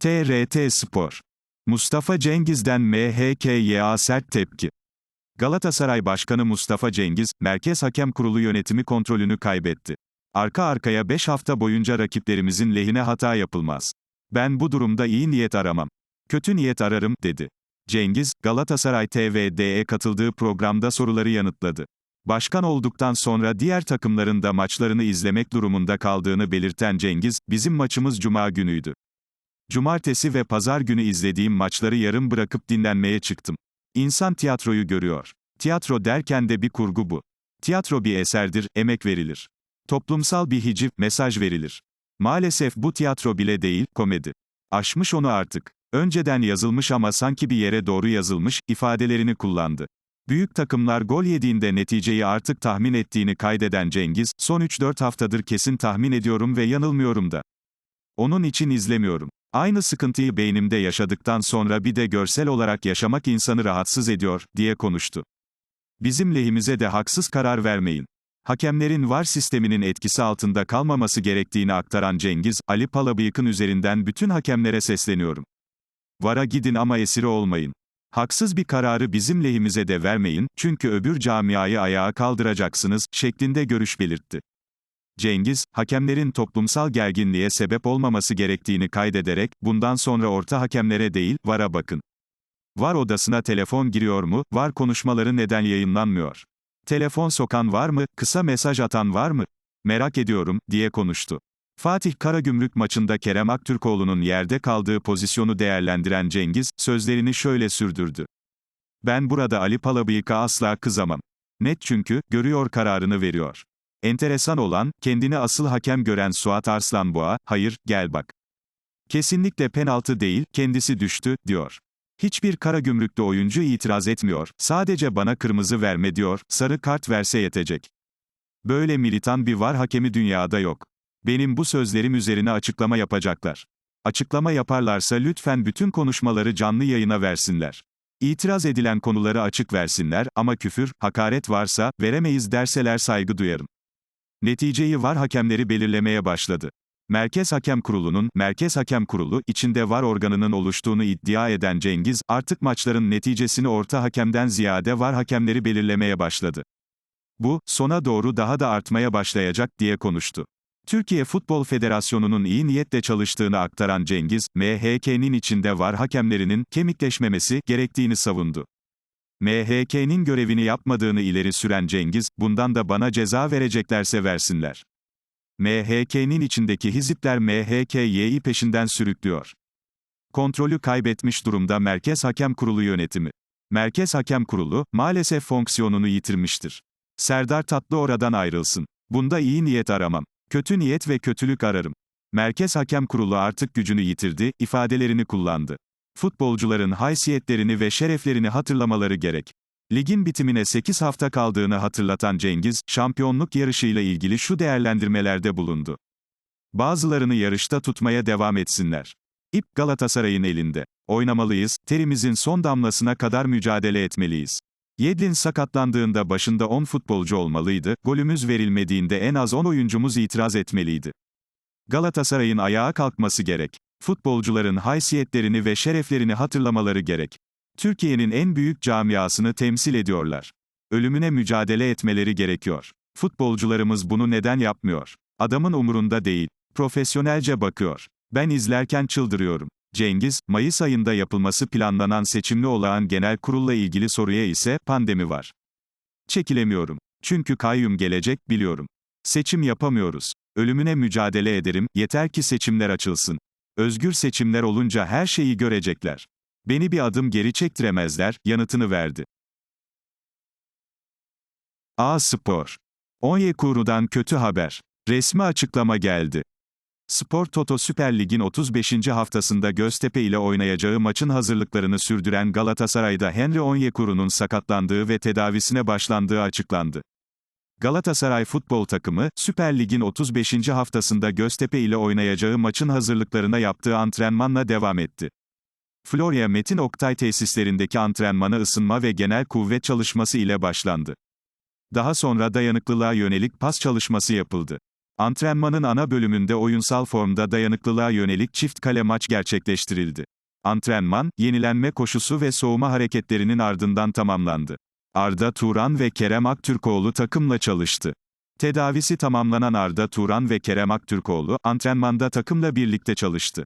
TRT Spor. Mustafa Cengiz'den MHK'ya sert tepki. Galatasaray Başkanı Mustafa Cengiz, Merkez Hakem Kurulu yönetimi kontrolünü kaybetti. Arka arkaya 5 hafta boyunca rakiplerimizin lehine hata yapılmaz. Ben bu durumda iyi niyet aramam. Kötü niyet ararım, dedi. Cengiz, Galatasaray TV'de katıldığı programda soruları yanıtladı. Başkan olduktan sonra diğer takımların da maçlarını izlemek durumunda kaldığını belirten Cengiz, bizim maçımız cuma günüydü. Cumartesi ve pazar günü izlediğim maçları yarım bırakıp dinlenmeye çıktım. İnsan tiyatroyu görüyor. Tiyatro derken de bir kurgu bu. Tiyatro bir eserdir, emek verilir. Toplumsal bir hiciv, mesaj verilir. Maalesef bu tiyatro bile değil, komedi. Aşmış onu artık. Önceden yazılmış ama sanki bir yere doğru yazılmış, ifadelerini kullandı. Büyük takımlar gol yediğinde neticeyi artık tahmin ettiğini kaydeden Cengiz, son 3-4 haftadır kesin tahmin ediyorum ve yanılmıyorum da. Onun için izlemiyorum. Aynı sıkıntıyı beynimde yaşadıktan sonra bir de görsel olarak yaşamak insanı rahatsız ediyor, diye konuştu. Bizim lehimize de haksız karar vermeyin. Hakemlerin VAR sisteminin etkisi altında kalmaması gerektiğini aktaran Cengiz, Ali Palabıyık'ın üzerinden bütün hakemlere sesleniyorum. VAR'a gidin ama esiri olmayın. Haksız bir kararı bizim lehimize de vermeyin, çünkü öbür camiayı ayağa kaldıracaksınız, şeklinde görüş belirtti. Cengiz, hakemlerin toplumsal gerginliğe sebep olmaması gerektiğini kaydederek, bundan sonra orta hakemlere değil, VAR'a bakın. VAR odasına telefon giriyor mu, VAR konuşmaları neden yayınlanmıyor? Telefon sokan var mı, kısa mesaj atan var mı? Merak ediyorum, diye konuştu. Fatih Karagümrük maçında Kerem Aktürkoğlu'nun yerde kaldığı pozisyonu değerlendiren Cengiz, sözlerini şöyle sürdürdü. Ben burada Ali Palabıyık'a asla kızamam. Net çünkü, görüyor kararını veriyor. Enteresan olan, kendini asıl hakem gören Suat Arslanboğa, hayır, gel bak. Kesinlikle penaltı değil, kendisi düştü, diyor. Hiçbir Karagümrük'te oyuncu itiraz etmiyor, sadece bana kırmızı verme diyor, sarı kart verse yetecek. Böyle militan bir var hakemi dünyada yok. Benim bu sözlerim üzerine açıklama yapacaklar. Açıklama yaparlarsa lütfen bütün konuşmaları canlı yayına versinler. İtiraz edilen konuları açık versinler ama küfür, hakaret varsa, veremeyiz derseler saygı duyarım. Neticeyi var hakemleri belirlemeye başladı. Merkez Hakem Kurulu'nun, Merkez Hakem Kurulu, içinde var organının oluştuğunu iddia eden Cengiz, artık maçların neticesini orta hakemden ziyade var hakemleri belirlemeye başladı. Bu, sona doğru daha da artmaya başlayacak, diye konuştu. Türkiye Futbol Federasyonu'nun iyi niyetle çalıştığını aktaran Cengiz, MHK'nin içinde var hakemlerinin, kemikleşmemesi, gerektiğini savundu. MHK'nin görevini yapmadığını ileri süren Cengiz, bundan da bana ceza vereceklerse versinler. MHK'nin içindeki hizipler MHK'yi peşinden sürüklüyor. Kontrolü kaybetmiş durumda Merkez Hakem Kurulu yönetimi. Merkez Hakem Kurulu, maalesef fonksiyonunu yitirmiştir. Serdar Tatlı oradan ayrılsın. Bunda iyi niyet aramam. Kötü niyet ve kötülük ararım. Merkez Hakem Kurulu artık gücünü yitirdi, ifadelerini kullandı. Futbolcuların haysiyetlerini ve şereflerini hatırlamaları gerek. Ligin bitimine 8 hafta kaldığını hatırlatan Cengiz, şampiyonluk yarışıyla ilgili şu değerlendirmelerde bulundu. Bazılarını yarışta tutmaya devam etsinler. İp Galatasaray'ın elinde. Oynamalıyız, terimizin son damlasına kadar mücadele etmeliyiz. Yedlin sakatlandığında başında 10 futbolcu olmalıydı, golümüz verilmediğinde en az 10 oyuncumuz itiraz etmeliydi. Galatasaray'ın ayağa kalkması gerek. Futbolcuların haysiyetlerini ve şereflerini hatırlamaları gerek. Türkiye'nin en büyük camiasını temsil ediyorlar. Ölümüne mücadele etmeleri gerekiyor. Futbolcularımız bunu neden yapmıyor? Adamın umurunda değil. Profesyonelce bakıyor. Ben izlerken çıldırıyorum. Cengiz, Mayıs ayında yapılması planlanan seçimli olağan genel kurulla ilgili soruya ise, pandemi var. Çekilemiyorum. Çünkü kayyum gelecek, biliyorum. Seçim yapamıyoruz. Ölümüne mücadele ederim, yeter ki seçimler açılsın. Özgür seçimler olunca her şeyi görecekler. Beni bir adım geri çektiremezler, yanıtını verdi. A Spor. Onyekuru'dan kötü haber. Resmi açıklama geldi. Spor Toto Süper Lig'in 35. haftasında Göztepe ile oynayacağı maçın hazırlıklarını sürdüren Galatasaray'da Henry Onyekuru'nun sakatlandığı ve tedavisine başlandığı açıklandı. Galatasaray futbol takımı, Süper Lig'in 35. haftasında Göztepe ile oynayacağı maçın hazırlıklarına yaptığı antrenmanla devam etti. Florya Metin Oktay tesislerindeki antrenmana ısınma ve genel kuvvet çalışması ile başlandı. Daha sonra dayanıklılığa yönelik pas çalışması yapıldı. Antrenmanın ana bölümünde oyunsal formda dayanıklılığa yönelik çift kale maç gerçekleştirildi. Antrenman, yenilenme koşusu ve soğuma hareketlerinin ardından tamamlandı. Arda Turan ve Kerem Aktürkoğlu takımla çalıştı. Tedavisi tamamlanan Arda Turan ve Kerem Aktürkoğlu, antrenmanda takımla birlikte çalıştı.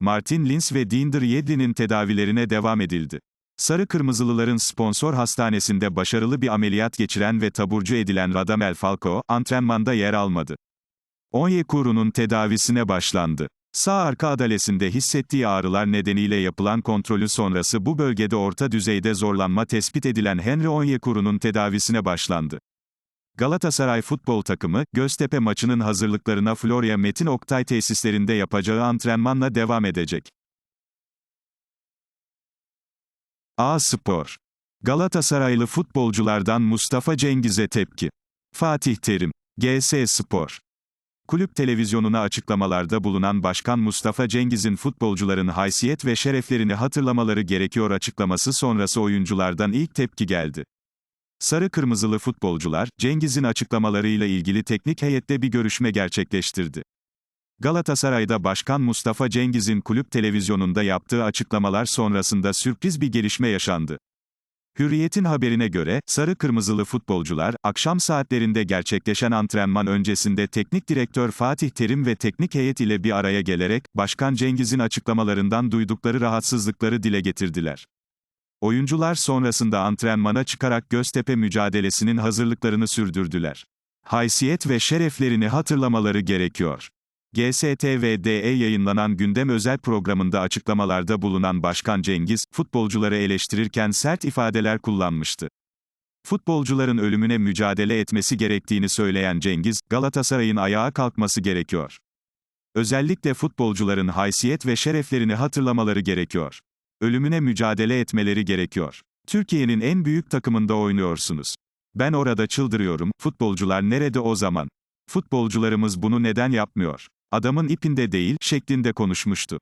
Martin Lins ve Dinder Yedlin'in tedavilerine devam edildi. Sarı Kırmızılıların sponsor hastanesinde başarılı bir ameliyat geçiren ve taburcu edilen Radamel Falcao, antrenmanda yer almadı. Onyekuru'nun tedavisine başlandı. Sağ arka adalesinde hissettiği ağrılar nedeniyle yapılan kontrolü sonrası bu bölgede orta düzeyde zorlanma tespit edilen Henry Onyekuru'nun tedavisine başlandı. Galatasaray futbol takımı, Göztepe maçının hazırlıklarına Florya Metin Oktay tesislerinde yapacağı antrenmanla devam edecek. A Spor. Galatasaraylı futbolculardan Mustafa Cengiz'e tepki. Fatih Terim. GS Spor. Kulüp televizyonuna açıklamalarda bulunan Başkan Mustafa Cengiz'in futbolcuların haysiyet ve şereflerini hatırlamaları gerekiyor açıklaması sonrası oyunculardan ilk tepki geldi. Sarı kırmızılı futbolcular, Cengiz'in açıklamalarıyla ilgili teknik heyette bir görüşme gerçekleştirdi. Galatasaray'da Başkan Mustafa Cengiz'in kulüp televizyonunda yaptığı açıklamalar sonrasında sürpriz bir gelişme yaşandı. Hürriyet'in haberine göre, sarı kırmızılı futbolcular, akşam saatlerinde gerçekleşen antrenman öncesinde teknik direktör Fatih Terim ve teknik heyet ile bir araya gelerek, Başkan Cengiz'in açıklamalarından duydukları rahatsızlıkları dile getirdiler. Oyuncular sonrasında antrenmana çıkarak Göztepe mücadelesinin hazırlıklarını sürdürdüler. Haysiyet ve şereflerini hatırlamaları gerekiyor. GSTV'de yayınlanan gündem özel programında açıklamalarda bulunan Başkan Cengiz, futbolcuları eleştirirken sert ifadeler kullanmıştı. Futbolcuların ölümüne mücadele etmesi gerektiğini söyleyen Cengiz, Galatasaray'ın ayağa kalkması gerekiyor. Özellikle futbolcuların haysiyet ve şereflerini hatırlamaları gerekiyor. Ölümüne mücadele etmeleri gerekiyor. Türkiye'nin en büyük takımında oynuyorsunuz. Ben orada çıldırıyorum, futbolcular nerede o zaman? Futbolcularımız bunu neden yapmıyor? Adamın ipinde değil, şeklinde konuşmuştu.